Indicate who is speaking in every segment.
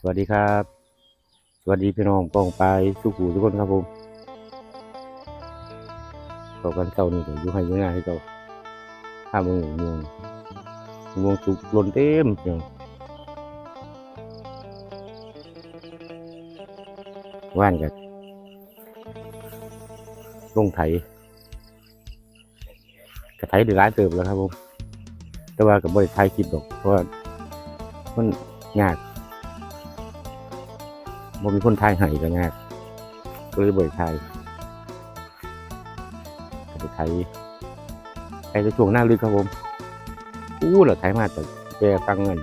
Speaker 1: สวัสดีครับ สวัสดีพี่น้องปองไปสุขูทุกคนครับผมต่อกันเช้านี่ก็อยู่ให้อยังไงให้เราข้ามงม่วงม่วงสุกล่นเต็มเพียงว่านกันลงไถกระไถได้ร้ายเติบแล้วครับผมแต่ว่ากับบริไทยคลิปดอกเพราะว่ามันยาก บ่มีคนไทยให้ก็ยากก็เลยเบ่ได้ไทยไปไทยไทยในช่วงหน้าลึกครับผมอู้เหรอไทยมาแต่แกฟังเงิน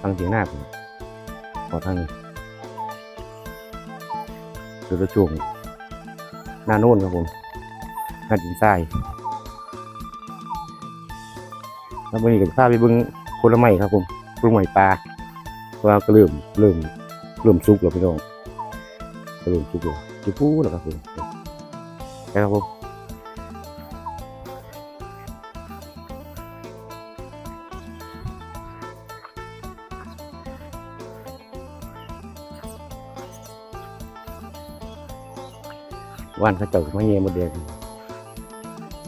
Speaker 1: ฟังเสียงหน้าผมขอทางนี้เดี๋ยวจะช่วงหน้าโน่นครับผมหน้าดินทรายแล้ววันนี้ก็จะพาไปบิ่งผลไม้ครับผมผลไม้ปลา ว่าก็เริ่มเริ่มเริ่มสุกแล้วพี่น้องก็เริ่มสุกแล้วจุปูแล้วครับผมใช่ครับผมว่านเขาเจ้ามาเงี้ยหมดแดง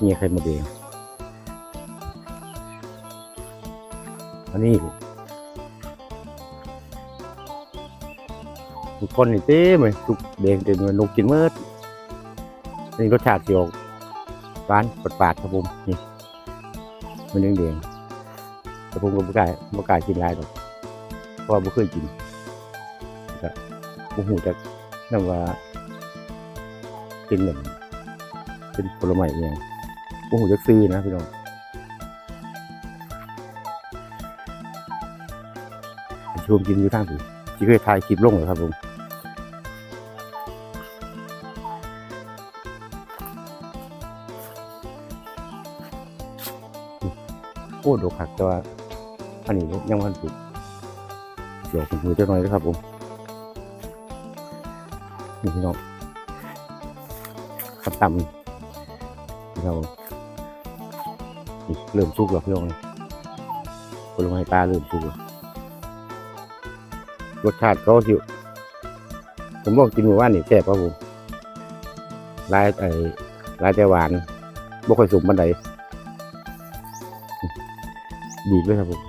Speaker 1: เงี้ยใครหมดแดงอันนี้ ทุกคนนี่เต็มเลยทุกแดงเต็มเลยนกกินเมื่อนี่รสชาติสิออกหวานปาดๆครับผมนี่มันแดงๆแต่ผมก็บ่กล้าบ่กล้ากินลายหรอกเพราะว่าบ่เคยกินก็บ่ฮู้จักนํว่าเป็นเหมือนเป็นผลไม้เอีหยังบ่ฮู้จักซื้อนะพี่น้องชมกินอยู่ทางสิที่เคยถ่ายคลิปลงเลยครับผม อ้ดอกผักแต่ว่าอันนี้ยังมันสุกเดี๋ยวผมมือจะหน่อยนะครับผมนี่พี่น้องขับต่ำเราเริ่มสุกแล้วพี่น้องผลไม้ปลาเริ่มสุกแล้วรสชาติเขาอยู่ผมลองกินเมื่อวานนี่แซ่บครับผมลายไอ้ลายแต่หวานบ่ค่อยสุกบันได ดีด้วยครับผม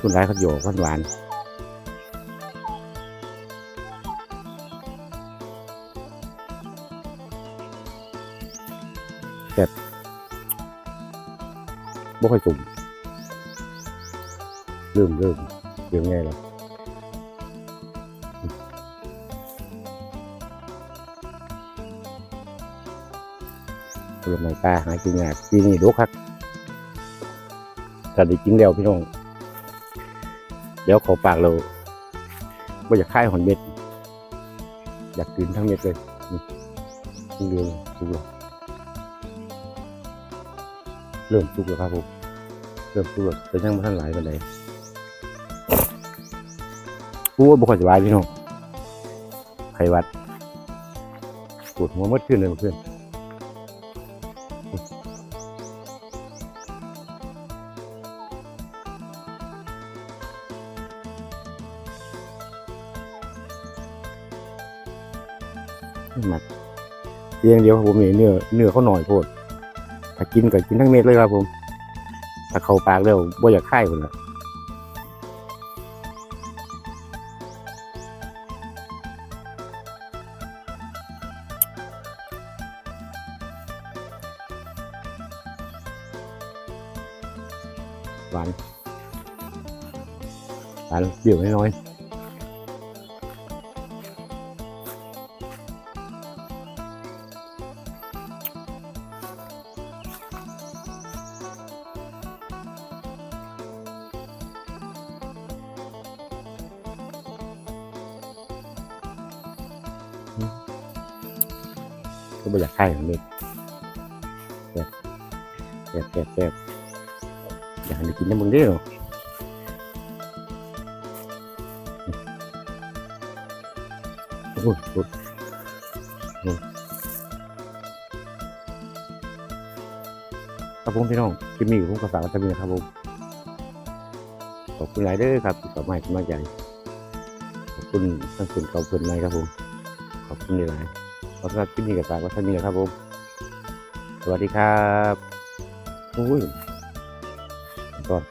Speaker 1: ทุนร้ายเขาโยกหวานๆแต่บ่ค่อยสุ่มเริ่มเริ่มเริ่มไงล่ะ ผลไม้ปลาหากินยากปีนี้ดกครับถ้าได้กินแล้วพี่น้อง เดี๋ยวเขอปากเราไม่อยากค่ายหอนเม็ด อยากกินทั้งเม็ดเลยนี่เรื่องสุกแล้วเริ่มสุกแล้วครับผมเริ่มสุกแล้วแต่ยังไม่ทันหลายกันเลยกูว่าบุคคลสบายพี่น้องไขวัดปวดหัวมื่อคืนเลยเมื่อ คืนหมักเพียงเดียวครับผมนี่เนื้อเนื้อเขาหน่อยโพดถ้ากินก็กินทั้งเม็ดเลยครับผม ถ้าเข้าปากแล้วบ่อยากค่ายคนละหวานหวานเปรี้ยวน้อยๆ ก็ไม่อยากให้มันเลยแซ่บแซ่บแซ่บแซ่บอยากให้กินน้ำมึงได้หรอโอ้โหครับผมพี่น้องที่มีอยู่ผมก็สากกันตะเบียนครับผมขอบคุณหลายเด้อครับต่อบคุณมากใจขอบคุณท่านคุณเก่าเพื่อนใหม่ครับผมขอบคุณหลาย ขอสำหรับคลิปนี้กับฝากไว้เท่านี้นะครับผม สวัสดีครับโอ้ยตอน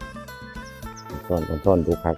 Speaker 1: ตอนตอนตอนดูครับ